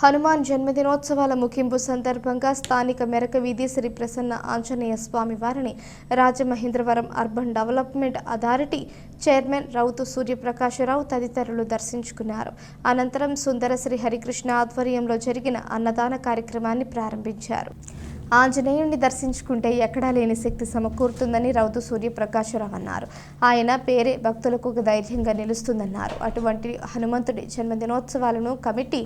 హనుమాన్ జన్మదినోత్సవాల ముగింపు సందర్భంగా స్థానిక మెరక వీధి శ్రీ ప్రసన్న ఆంజనేయ స్వామి వారిని Rajamahendravaram urban development authority chairman Routhu Suryaprakasarao తదితరులు దర్శించుకున్నారు. అనంతరం సుందర శ్రీ హరికృష్ణ ఆధ్వర్యంలో జరిగిన అన్నదాన కార్యక్రమాన్ని ప్రారంభించారు. ఆంజనేయుణ్ణి దర్శించుకుంటే ఎక్కడా లేని శక్తి సమకూరుతుందని రౌతు సూర్యప్రకాశరావు అన్నారు. ఆయన పేరే భక్తులకు ఒక ధైర్యంగా నిలుస్తుందన్నారు. అటువంటి హనుమంతుడి జన్మదినోత్సవాలను కమిటీ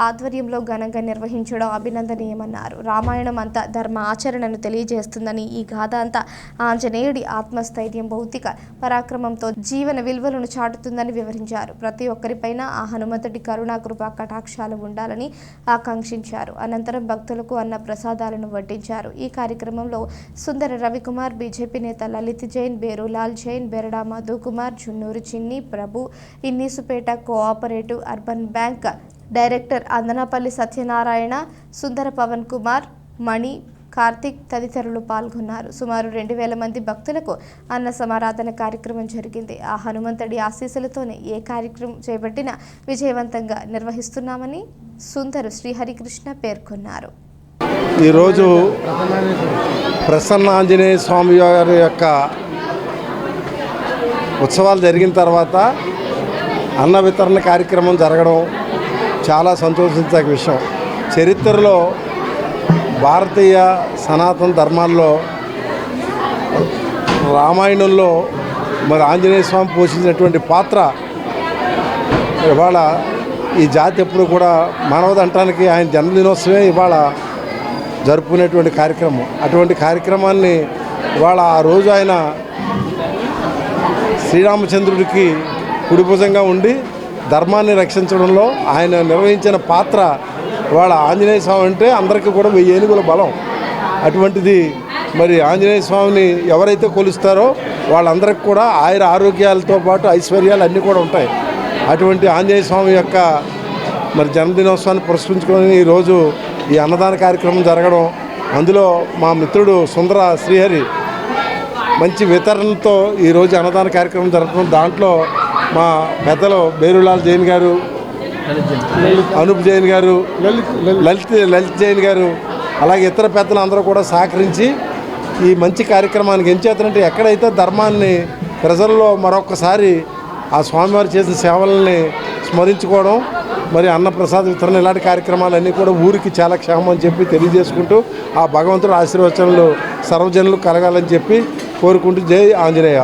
ఆధ్వర్యంలో ఘనంగా నిర్వహించడం అభినందనీయమన్నారు. రామాయణం అంతా ధర్మ ఆచరణను తెలియజేస్తుందని ఈ గాథ అంతా ఆంజనేయుడి ఆత్మస్థైర్యం భౌతిక పరాక్రమంతో జీవన విలువలను చాటుతుందని వివరించారు. ప్రతి ఒక్కరిపైన ఆ హనుమంతుడి కరుణా కృపా కటాక్షాలు ఉండాలని ఆకాంక్షించారు. అనంతరం భక్తులకు అన్న ప్రసాదాలను వడ్డించారు. ఈ కార్యక్రమంలో సుందర రవికుమార్ బీజేపీ నేత Lalit Jain బేరులాల్ Jain Berada Madhukumar Junnuru Chinni Prabhu Innispeta cooperative urban bank director Andanapalli Satyanarayana Sundara Pavan Kumar Mani Karthik తదితరులు పాల్గొన్నారు. సుమారు రెండు వేల మంది భక్తులకు అన్న సమారాధన కార్యక్రమం జరిగింది. ఆ హనుమంతుడి ఆశీస్సులతోనే ఏ కార్యక్రమం చేపట్టినా విజయవంతంగా నిర్వహిస్తున్నామని సుందరు శ్రీహరికృష్ణ పేర్కొన్నారు. ఈరోజు ప్రసన్న ఆంజనేయ స్వామి వారి యొక్క ఉత్సవాలు జరిగిన తర్వాత అన్న వితరణ కార్యక్రమం జరగడం చాలా సంతోషించక విషయం. చరిత్రలో భారతీయ సనాతన ధర్మాల్లో రామాయణంలో మరి ఆంజనేయ స్వామి పోషించినటువంటి పాత్ర ఇవాళ ఈ జాతి ఎప్పుడు కూడా మానవదంటానికి ఆయన జన్మదినోత్సవమే ఇవాళ జరుపుకునేటువంటి కార్యక్రమం. అటువంటి కార్యక్రమాన్ని ఇవాళ ఆ రోజు ఆయన శ్రీరామచంద్రుడికి కుడిభుజంగా ఉండి ధర్మాన్ని రక్షించడంలో ఆయన నిర్వహించిన పాత్ర వాళ్ళ ఆంజనేయ స్వామి అంటే అందరికీ కూడా వెయ్యి ఏనుగుల బలం. అటువంటిది మరి ఆంజనేయ స్వామిని ఎవరైతే కొలుస్తారో వాళ్ళందరికీ కూడా ఆయుర ఆరోగ్యాలతో పాటు ఐశ్వర్యాలు అన్నీ కూడా ఉంటాయి. అటువంటి ఆంజనేయ స్వామి యొక్క మరి జన్మదినోత్సవాన్ని పురస్కరించుకొని ఈరోజు ఈ అన్నదాన కార్యక్రమం జరగడం అందులో మా మిత్రుడు సుందర శ్రీహరి మంచి వితరణతో ఈరోజు అన్నదాన కార్యక్రమం జరగడం దాంట్లో మా పెద్దలు బేరులాల్ జైన్ గారు అనూప్ జైన్ గారు లలిత్ లలిత్ జైన్ గారు అలాగే ఇతర పెద్దలు అందరూ కూడా సహకరించి ఈ మంచి కార్యక్రమానికి ఏం చేతనంటే ఎక్కడైతే ధర్మాన్ని ప్రజల్లో మరొకసారి ఆ స్వామివారు చేసిన సేవలని స్మరించుకోవడం మరి అన్నప్రసాద్ వితరణ ఇలాంటి కార్యక్రమాలన్నీ కూడా ఊరికి చాలా క్షేమం అని చెప్పి తెలియజేసుకుంటూ ఆ భగవంతుడు ఆశీర్వచనలు సర్వజనులు కలగాలని చెప్పి కోరుకుంటూ జై ఆంజనేయ.